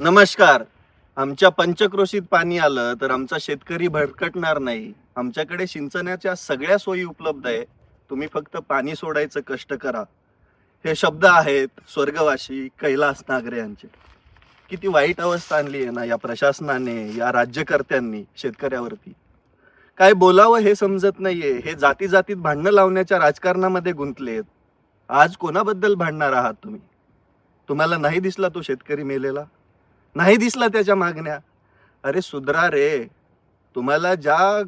नमस्कार. आमच्या पंचक्रोशीत पाणी आलं तर आमचा शेतकरी भरकटणार नाही. आमच्याकडे सिंचनाच्या सगळ्या सोयी उपलब्ध आहे तुम्ही फक्त पाणी सोडायचं कष्ट करा. हे शब्द आहेत स्वर्गवासी कैलास नागरे यांचे. किती वाईट अवस्था आणली आहे ना या प्रशासनाने या राज्यकर्त्यांनी शेतकऱ्यावरती. काय बोलावं हे समजत नाहीये. हे जाती जातीत भांडणं लावण्याच्या राजकारणामध्ये गुंतलेत. आज कोणाबद्दल भांडणार आहात तुम्ही? तुम्हाला नाही दिसला तो शेतकरी मेलेला? नाही दिसला त्याच्या मागण्या. अरे सुधरा रे तुम्हाला ज्या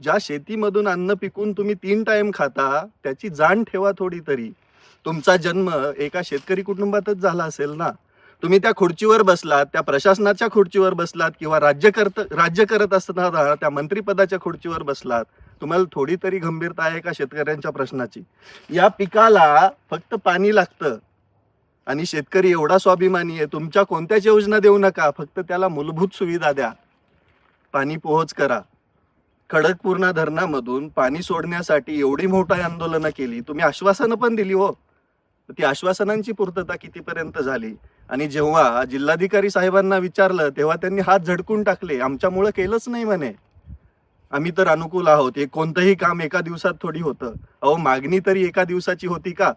ज्या शेतीमधून अन्न पिकून तुम्ही तीन टाइम खाता त्याची जाण ठेवा थोडी तरी. तुमचा जन्म एका शेतकरी कुटुंबातच झाला असेल ना? तुम्ही त्या खुर्चीवर बसलात त्या प्रशासनाच्या खुर्चीवर बसलात किंवा राज्य करत राज्य करत असताना त्या मंत्रिपदाच्या खुर्चीवर बसलात तुम्हाला थोडी तरी गंभीरता आहे का शेतकऱ्यांच्या प्रश्नाची? या पिकाला फक्त पाणी लागतं. आणि शेतकरी एवढा स्वाभिमानी आहे तुमच्या कोणत्याच योजना देऊ नका फक्त त्याला मूलभूत सुविधा द्या. पाणी पोहोच करा. खडकपूर्णा धरणामधून पाणी सोडण्यासाठी एवढी मोठी आंदोलनं केली. तुम्ही आश्वासनं पण दिली हो. ती आश्वासनांची पूर्तता कितीपर्यंत झाली? आणि जेव्हा जिल्हाधिकारी साहेबांना विचारलं तेव्हा त्यांनी हात झडकून टाकले. आमच्यामुळं केलंच नाही म्हणे. आम्ही तर अनुकूल आहोत. हे कोणतंही काम एका दिवसात थोडी होतं. अहो मागणी तरी एका दिवसाची होती का?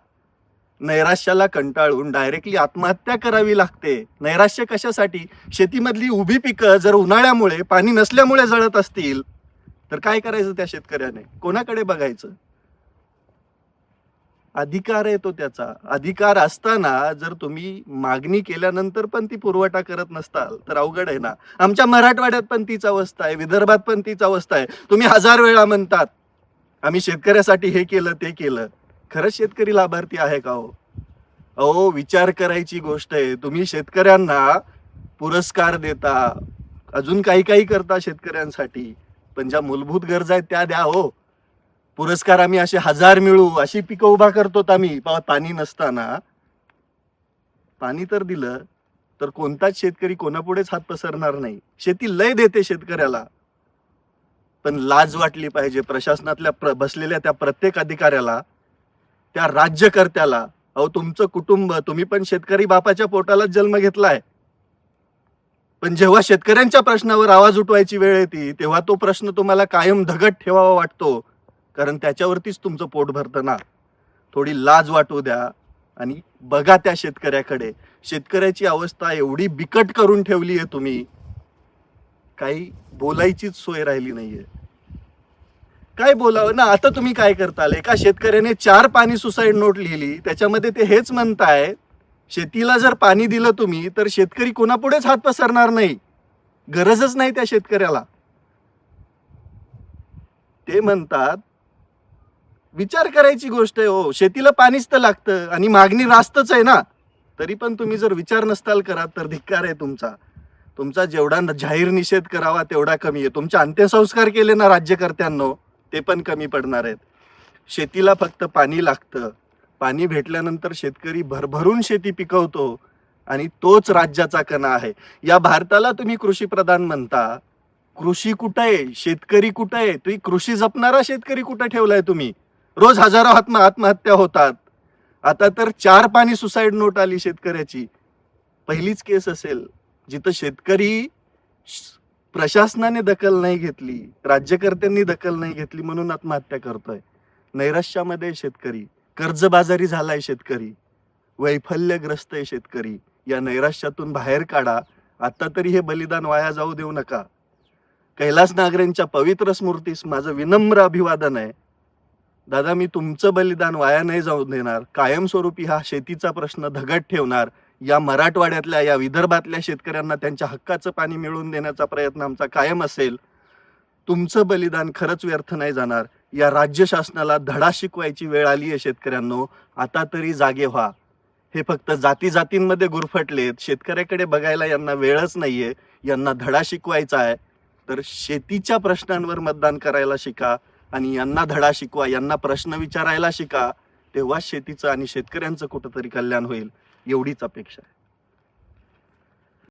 नैराश्याला कंटाळून डायरेक्टली आत्महत्या करावी लागते. नैराश्य कशासाठी? शेतीमधली उभी पिकं जर उन्हाळ्यामुळे पाणी नसल्यामुळे जळत असतील तर काय करायचं त्या शेतकऱ्याने? कोणाकडे बघायचं? अधिकार आहे तो त्याचा. अधिकार असताना जर तुम्ही मागणी केल्यानंतर पण ती पुरवठा करत नसताल तर अवघड आहे ना. आमच्या मराठवाड्यात पण तीच अवस्था आहे विदर्भात पण तीच अवस्था आहे. तुम्ही हजार वेळा म्हणतात आम्ही शेतकऱ्यासाठी हे केलं ते केलं. खरंच शेतकरी लाभार्थी आहे का हो? अहो विचार करायची गोष्ट आहे. तुम्ही शेतकऱ्यांना पुरस्कार देता. अजून काही काही करता शेतकऱ्यांसाठी. पण ज्या मूलभूत गरजा आहेत त्या द्या हो. पुरस्कार आम्ही असे हजार मिळू अशी पिकं उभा करतो आम्ही. पाणी नसताना. पाणी तर दिलं तर कोणताच शेतकरी कोणापुढेच हात पसरणार नाही. शेती लय देते शेतकऱ्याला. पण लाज वाटली पाहिजे. प्रशासनातल्या प्र बसलेल्या त्या प्रत्येक अधिकाऱ्याला. त्या राज्यकर्त्याला अहो तुमचं कुटुंब तुम्ही पण शेतकरी बापाच्या पोटालाच जन्म घेतलाय. पण जेव्हा शेतकऱ्यांच्या प्रश्नावर आवाज उठवायची वेळ येते तेव्हा तो प्रश्न तुम्हाला कायम धगट ठेवावा वाटतो कारण त्याच्यावरतीच तुमचं पोट भरतं ना. थोडी लाज वाटू द्या आणि बघा त्या शेतकऱ्याकडे. शेतकऱ्याची अवस्था एवढी बिकट करून ठेवली आहे तुम्ही. काही बोलायचीच सोय राहिली नाहीये. काय बोलावं? ना आता तुम्ही काय करताल? एका शेतकऱ्याने चार पाणी सुसाईड नोट लिहिली? त्याच्यामध्ये ते हेच म्हणताय शेतीला जर पाणी दिलं तुम्ही तर शेतकरी कोणापुढेच हात पसरणार नाही. गरजच नाही त्या शेतकऱ्याला. ते म्हणतात विचार करायची गोष्ट आहे हो. शेतीला पाणीच तर लागतं आणि मागणी रास्तच आहे ना. तरी पण तुम्ही जर विचार नसताल करा तर धिक्कार आहे तुमचा. तुमचा जेवढा जाहीर निषेध करावा तेवढा कमी आहे. तुमचे अंत्यसंस्कार केले ना राज्यकर्त्यांनो. ते पण कमी पडणार आहेत. शेतीला फक्त पाणी लागतं. पाणी भेटल्यानंतर शेतकरी भरभरून शेती पिकवतो आणि तोच राज्याचा कणा आहे. या भारताला तुम्ही कृषी प्रधान म्हणता. कृषी कुठं आहे? शेतकरी कुठं आहे? तुम्ही कृषी जपणारा शेतकरी कुठं ठेवलाय तुम्ही? रोज हजारो आत्म आत्महत्या होतात. आता तर चार पाणी सुसाईड नोट आली शेतकऱ्याची. पहिलीच केस असेल. जिथं शेतकरी प्रशासनाने दखल नाही घेतली राज्यकर्त्यांनी दखल नाही घेतली म्हणून आत्महत्या करतोय. नैराश्यामध्ये शेतकरी कर्जबाजारी झालाय शेतकरी वैफल्यग्रस्त आहे शेतकरी. या नैराश्यातून बाहेर काढा आता तरी हे बलिदान वाया जाऊ देऊ नका. कैलास नागरेंच्या पवित्र स्मृतीस माझं विनम्र अभिवादन आहे. दादा मी तुमचं बलिदान वाया नाही जाऊ देणार. कायमस्वरूपी हा शेतीचा प्रश्न धगट ठेवणार. या मराठवाड्यातल्या या विदर्भातल्या शेतकऱ्यांना त्यांच्या हक्काचं पाणी मिळवून देण्याचा प्रयत्न आमचा कायम असेल तुमचं बलिदान खरंच व्यर्थ नाही जाणार. या राज्य शासनाला धडा शिकवायची वेळ आली आहे शेतकऱ्यांनो. आता तरी जागे व्हा. हे फक्त जाती जातींमध्ये गुरफटलेत. शेतकऱ्याकडे बघायला यांना वेळच नाहीये. यांना धडा शिकवायचा आहे. तर शेतीच्या प्रश्नांवर मतदान करायला शिका आणि यांना धडा शिकवा यांना प्रश्न विचारायला शिका. तेव्हा शेतीचं आणि शेतकऱ्यांचं कुठंतरी कल्याण होईल. एवढीच अपेक्षा आहे.